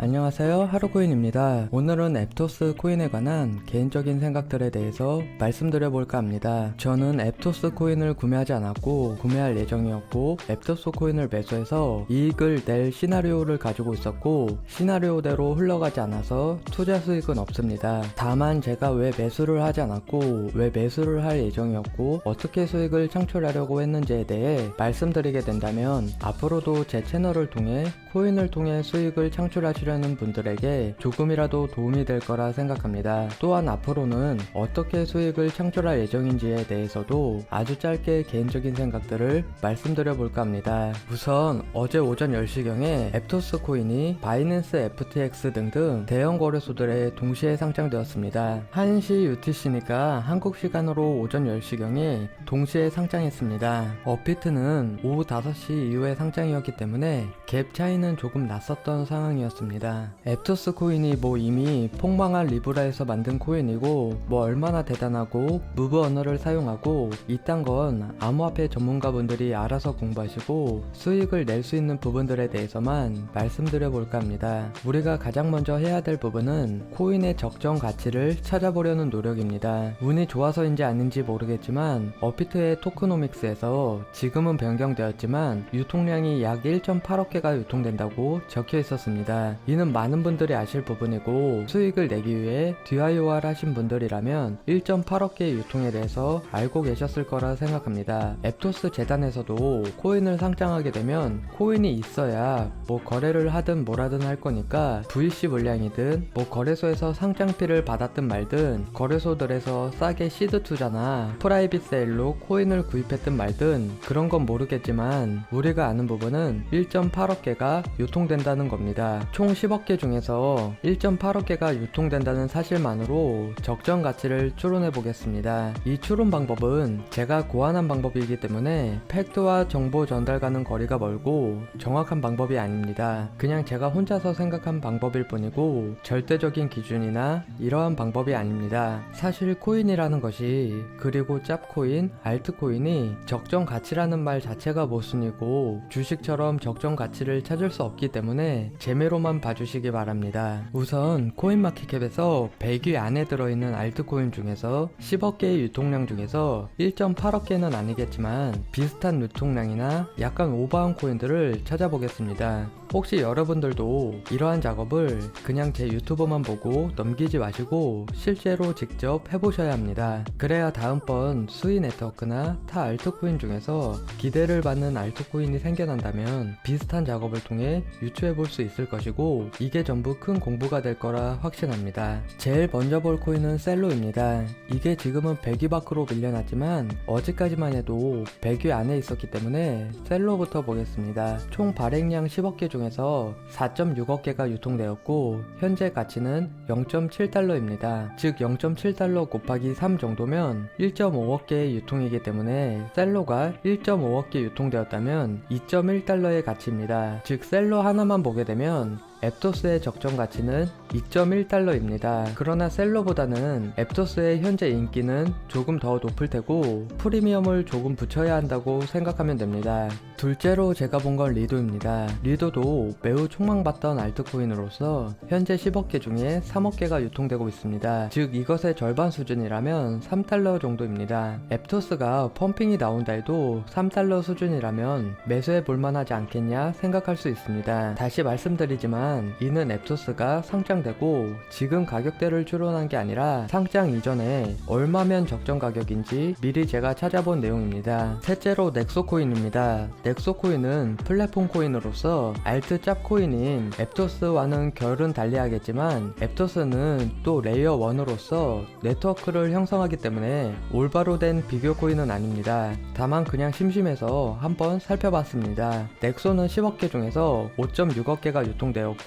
안녕하세요. 하루코인입니다. 오늘은 앱토스 코인에 관한 개인적인 생각들에 대해서 말씀드려 볼까 합니다. 저는 앱토스 코인을 구매하지 않았고 구매할 예정이었고 앱토스 코인을 매수해서 이익을 낼 시나리오를 가지고 있었고 시나리오대로 흘러가지 않아서 투자 수익은 없습니다. 다만 제가 왜 매수를 하지 않았고 왜 매수를 할 예정이었고 어떻게 수익을 창출하려고 했는지에 대해 말씀드리게 된다면 앞으로도 제 채널을 통해 코인을 통해 수익을 창출하시 려는 분들에게 조금이라도 도움이 될 거라 생각합니다. 또한 앞으로는 어떻게 수익을 창출할 예정인지에 대해서도 아주 짧게 개인적인 생각들을 말씀드려 볼까 합니다. 우선 어제 오전 10시경에 앱토스 코인이 바이낸스 FTX 등등 대형 거래소들에 동시에 상장되었습니다. 1시 UTC니까 한국 시간으로 오전 10시경에 동시에 상장했습니다. 업비트는 오후 5시 이후에 상장이었기 때문에 갭 차이는 조금 났었던 상황이었습니다. 앱토스 코인이 뭐 이미 폭망한 리브라에서 만든 코인이고 뭐 얼마나 대단하고 무브 언어를 사용하고 이딴 건 암호화폐 전문가분들이 알아서 공부하시고 수익을 낼 수 있는 부분들에 대해서만 말씀드려 볼까 합니다. 우리가 가장 먼저 해야 될 부분은 코인의 적정 가치를 찾아보려는 노력입니다. 운이 좋아서인지 아닌지 모르겠지만 어피트의 토크노믹스에서 지금은 변경되었지만 유통량이 약 1.8억 개가 유통된다고 적혀 있었습니다. 이는 많은 분들이 아실 부분이고 수익을 내기 위해 DIOR 하신 분들이라면 1.8억 개의 유통에 대해서 알고 계셨을 거라 생각합니다. 앱토스 재단에서도 코인을 상장하게 되면 코인이 있어야 뭐 거래를 하든 뭐라든 할 거니까 VC 물량이든 뭐 거래소에서 상장피를 받았든 말든 거래소들에서 싸게 시드 투자나 프라이빗 세일로 코인을 구입했든 말든 그런 건 모르겠지만 우리가 아는 부분은 1.8억 개가 유통된다는 겁니다. 총 10억 개 중에서 1.8억 개가 유통된다는 사실만으로 적정 가치를 추론해 보겠습니다. 이 추론 방법은 제가 고안한 방법이기 때문에 팩트와 정보 전달과는 거리가 멀고 정확한 방법이 아닙니다. 그냥 제가 혼자서 생각한 방법일 뿐이고 절대적인 기준이나 이러한 방법이 아닙니다. 사실 코인이라는 것이 그리고 짭코인, 알트코인이 적정 가치라는 말 자체가 모순이고 주식처럼 적정 가치를 찾을 수 없기 때문에 재미로만 봐주시기 바랍니다. 우선 코인마켓캡에서 100위 안에 들어있는 알트코인 중에서 10억 개의 유통량 중에서 1.8억 개는 아니겠지만 비슷한 유통량이나 약간 오버한 코인들을 찾아보겠습니다. 혹시 여러분들도 이러한 작업을 그냥 제 유튜브만 보고 넘기지 마시고 실제로 직접 해보셔야 합니다. 그래야 다음번 수위 네트워크나 타 알트코인 중에서 기대를 받는 알트코인이 생겨난다면 비슷한 작업을 통해 유추해 볼 수 있을 것이고 이게 전부 큰 공부가 될 거라 확신합니다. 제일 먼저 볼 코인은 셀로입니다. 이게 지금은 100위 밖으로 밀려났지만 어제까지만 해도 100위 안에 있었기 때문에 셀로부터 보겠습니다. 총 발행량 10억 개 중 에서 4.6억 개가 유통되었고 현재 가치는 0.7달러입니다. 즉 0.7달러 곱하기 3 정도면 1.5억 개의 유통이기 때문에 셀로가 1.5억 개 유통되었다면 2.1달러의 가치입니다. 즉 셀로 하나만 보게 되면 앱토스의 적정 가치는 2.1달러입니다. 그러나 셀로보다는 앱토스의 현재 인기는 조금 더 높을 테고 프리미엄을 조금 붙여야 한다고 생각하면 됩니다. 둘째로 제가 본 건 리도입니다. 리도도 매우 촉망받던 알트코인으로서 현재 10억 개 중에 3억 개가 유통되고 있습니다. 즉 이것의 절반 수준이라면 3달러 정도입니다. 앱토스가 펌핑이 나온다 해도 3달러 수준이라면 매수해 볼만하지 않겠냐 생각할 수 있습니다. 다시 말씀드리지만 이는 앱토스가 상장되고 지금 가격대를 추론한 게 아니라 상장 이전에 얼마면 적정 가격인지 미리 제가 찾아본 내용입니다. 셋째로 넥소코인입니다. 넥소코인은 플랫폼 코인으로서 알트 짭 코인인 앱토스와는 결은 달리하겠지만 앱토스는 또 레이어 1으로서 네트워크를 형성하기 때문에 올바로 된 비교 코인은 아닙니다. 다만 그냥 심심해서 한번 살펴봤습니다. 넥소는 10억 개 중에서 5.6억 개가 유통되었고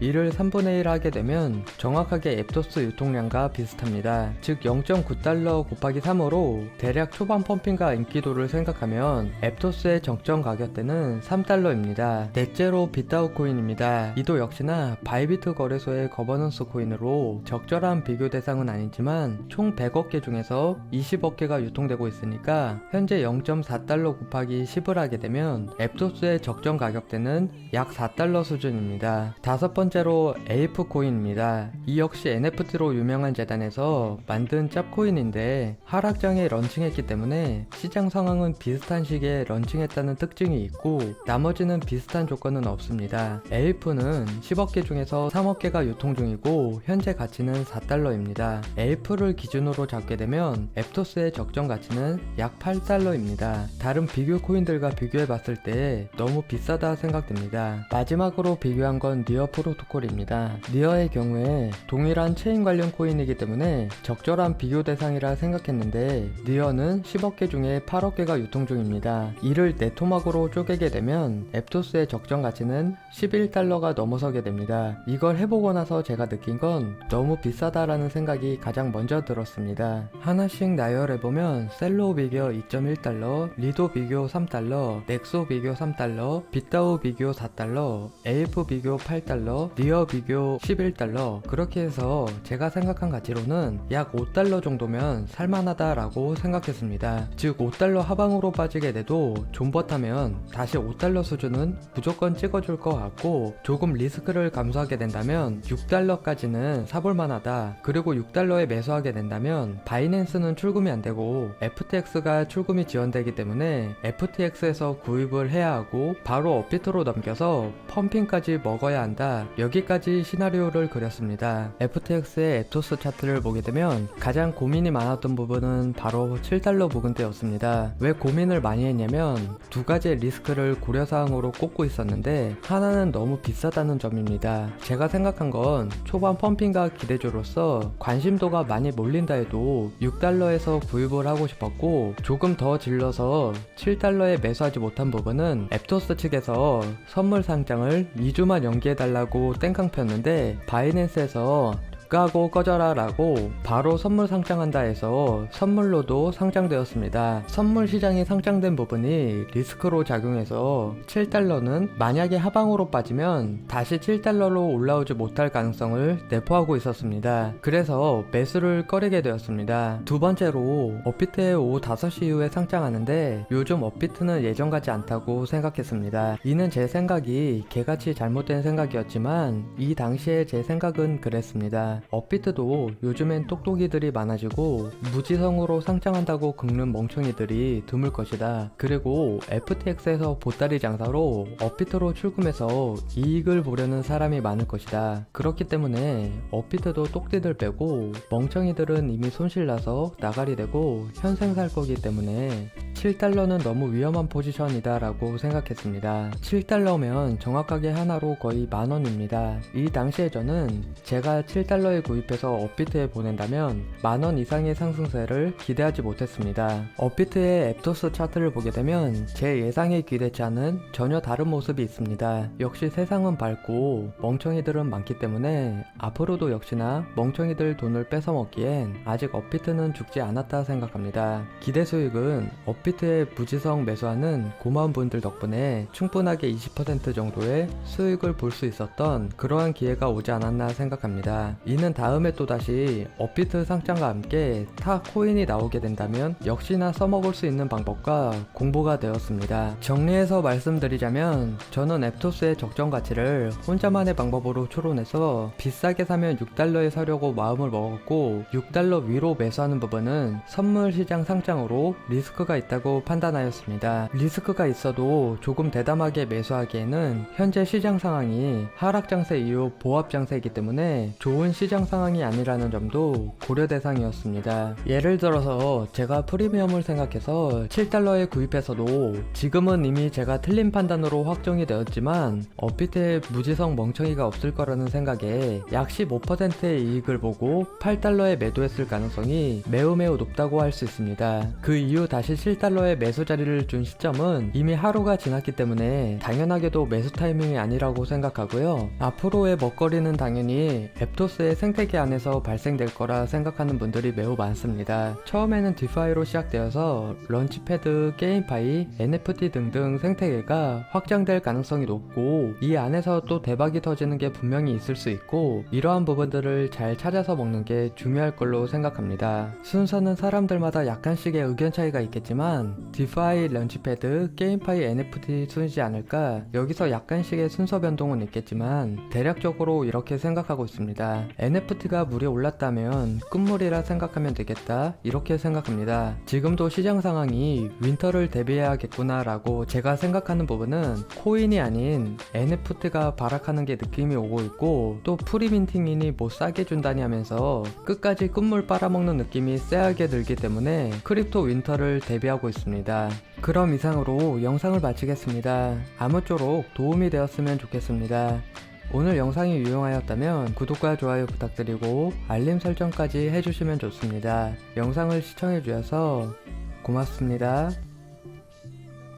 이를 3분의 1 하게 되면 정확하게 앱토스 유통량과 비슷합니다. 즉 0.9달러 곱하기 3으로 대략 초반 펌핑과 인기도를 생각하면 앱토스의 적정 가격대는 3달러입니다. 넷째로 빗다우 코인입니다. 이도 역시나 바이비트 거래소의 거버넌스 코인으로 적절한 비교 대상은 아니지만 총 100억 개 중에서 20억 개가 유통되고 있으니까 현재 0.4달러 곱하기 10을 하게 되면 앱토스의 적정 가격대는 약 4달러 수준입니다. 다섯 번째로 에이프 코인입니다. 이 역시 NFT로 유명한 재단에서 만든 짭코인인데 하락장에 런칭했기 때문에 시장 상황은 비슷한 시기에 런칭했다는 특징이 있고 나머지는 비슷한 조건은 없습니다. 에이프는 10억 개 중에서 3억 개가 유통 중이고 현재 가치는 4달러입니다. 에이프를 기준으로 잡게 되면 앱토스의 적정 가치는 약 8달러입니다. 다른 비교 코인들과 비교해 봤을 때 너무 비싸다 생각됩니다. 마지막으로 비교한 건 니어 프로토콜입니다. 니어의 경우에 동일한 체인 관련 코인이기 때문에 적절한 비교 대상이라 생각했는데 니어는 10억 개 중에 8억 개가 유통 중입니다. 이를 네토막으로 쪼개게 되면 앱토스의 적정 가치는 11달러가 넘어서게 됩니다. 이걸 해보고 나서 제가 느낀 건 너무 비싸다라는 생각이 가장 먼저 들었습니다. 하나씩 나열해보면 셀로 비교 2.1달러, 리도 비교 3달러, 넥소 비교 3달러, 빗다우 비교 4달러, 에이프 비교 8 달러, 니어 비교 11달러 그렇게 해서 제가 생각한 가치로는 약 5달러 정도면 살만하다라고 생각했습니다. 즉 5달러 하방으로 빠지게 돼도 존버타면 다시 5달러 수준은 무조건 찍어줄 것 같고 조금 리스크를 감수하게 된다면 6달러까지는 사볼 만하다. 그리고 6달러에 매수하게 된다면 바이낸스는 출금이 안 되고 FTX가 출금이 지원되기 때문에 FTX에서 구입을 해야 하고 바로 업비트로 넘겨서 펌핑까지 먹어야 한다. 여기까지 시나리오를 그렸습니다. FTX의 에토스 차트를 보게 되면 가장 고민이 많았던 부분은 바로 7달러 부근대였습니다. 왜 고민을 많이 했냐면 두 가지의 리스크를 고려사항으로 꼽고 있었는데 하나는 너무 비싸다는 점입니다. 제가 생각한 건 초반 펌핑과 기대주로서 관심도가 많이 몰린다 해도 6달러에서 구입을 하고 싶었고 조금 더 질러서 7달러에 매수하지 못한 부분은 앱토스 측에서 선물 상장을 2주만 연기해 달라고 땡깡 폈는데 바이낸스에서 까고 꺼져라 라고 바로 선물 상장한다 해서 선물로도 상장되었습니다. 선물 시장이 상장된 부분이 리스크로 작용해서 7달러는 만약에 하방으로 빠지면 다시 7달러로 올라오지 못할 가능성을 내포하고 있었습니다. 그래서 매수를 꺼리게 되었습니다. 두 번째로 업비트의 오후 5시 이후에 상장하는데 요즘 업비트는 예전 같지 않다고 생각했습니다. 이는 제 생각이 개같이 잘못된 생각이었지만 이 당시에 제 생각은 그랬습니다. 업비트도 요즘엔 똑똑이들이 많아지고 무지성으로 상장한다고 긁는 멍청이들이 드물 것이다. 그리고 FTX에서 보따리 장사로 업비트로 출금해서 이익을 보려는 사람이 많을 것이다. 그렇기 때문에 업비트도 똑띠들 빼고 멍청이들은 이미 손실나서 나가리 되고 현생 살 거기 때문에 7달러는 너무 위험한 포지션이다 라고 생각했습니다. 7달러면 정확하게 하나로 거의 만원입니다. 이 당시에 저는 제가 7달러 에 구입해서 업비트에 보낸다면 만원 이상의 상승세를 기대하지 못했습니다. 업비트의 앱토스 차트를 보게 되면 제 예상의 기대치와는 전혀 다른 모습이 있습니다. 역시 세상은 밝고 멍청이들은 많기 때문에 앞으로도 역시나 멍청이들 돈을 뺏어 먹기엔 아직 업비트는 죽지 않았다 생각합니다. 기대 수익은 업비트의 무지성 매수하는 고마운 분들 덕분에 충분하게 20% 정도의 수익을 볼 수 있었던 그러한 기회가 오지 않았나 생각합니다. 이는 다음에 또다시 업비트 상장과 함께 타 코인이 나오게 된다면 역시나 써먹을 수 있는 방법과 공부가 되었습니다. 정리해서 말씀드리자면 저는 앱토스의 적정 가치를 혼자만의 방법으로 추론해서 비싸게 사면 6달러에 사려고 마음을 먹었고 6달러 위로 매수하는 부분은 선물 시장 상장으로 리스크가 있다고 판단하였습니다. 리스크가 있어도 조금 대담하게 매수하기에는 현재 시장 상황이 하락 장세 이후 보합 장세이기 때문에 좋은 시장 상황이 아니라는 점도 고려 대상이었습니다. 예를 들어서 제가 프리미엄을 생각해서 7달러에 구입해서도 지금은 이미 제가 틀린 판단으로 확정이 되었지만 업비트에 무지성 멍청이가 없을 거라는 생각에 약 15%의 이익을 보고 8달러에 매도했을 가능성이 매우 매우 높다고 할 수 있습니다. 그 이후 다시 7달러에 매수 자리를 준 시점은 이미 하루가 지났기 때문에 당연하게도 매수 타이밍이 아니라고 생각하고요. 앞으로의 먹거리는 당연히 앱토스의 생태계 안에서 발생될 거라 생각하는 분들이 매우 많습니다. 처음에는 디파이로 시작되어서 런치패드, 게임파이, NFT 등등 생태계가 확장될 가능성이 높고 이 안에서 또 대박이 터지는 게 분명히 있을 수 있고 이러한 부분들을 잘 찾아서 먹는 게 중요할 걸로 생각합니다. 순서는 사람들마다 약간씩의 의견 차이가 있겠지만 디파이 런치패드 게임파이 NFT 순이지 않을까 여기서 약간씩의 순서 변동은 있겠지만 대략적으로 이렇게 생각하고 있습니다. NFT가 물에 올랐다면 끝물이라 생각하면 되겠다 이렇게 생각합니다. 지금도 시장 상황이 윈터를 대비해야겠구나 라고 제가 생각하는 부분은 코인이 아닌 NFT가 발악하는 게 느낌이 오고 있고 또 프리민팅이니 뭐 싸게 준다니 하면서 끝까지 끝물 빨아먹는 느낌이 쎄하게 들기 때문에 크립토 윈터를 대비하고 있습니다. 그럼 이상으로 영상을 마치겠습니다. 아무쪼록 도움이 되었으면 좋겠습니다. 오늘 영상이 유용하였다면 구독과 좋아요 부탁드리고 알림 설정까지 해주시면 좋습니다. 영상을 시청해주셔서 고맙습니다.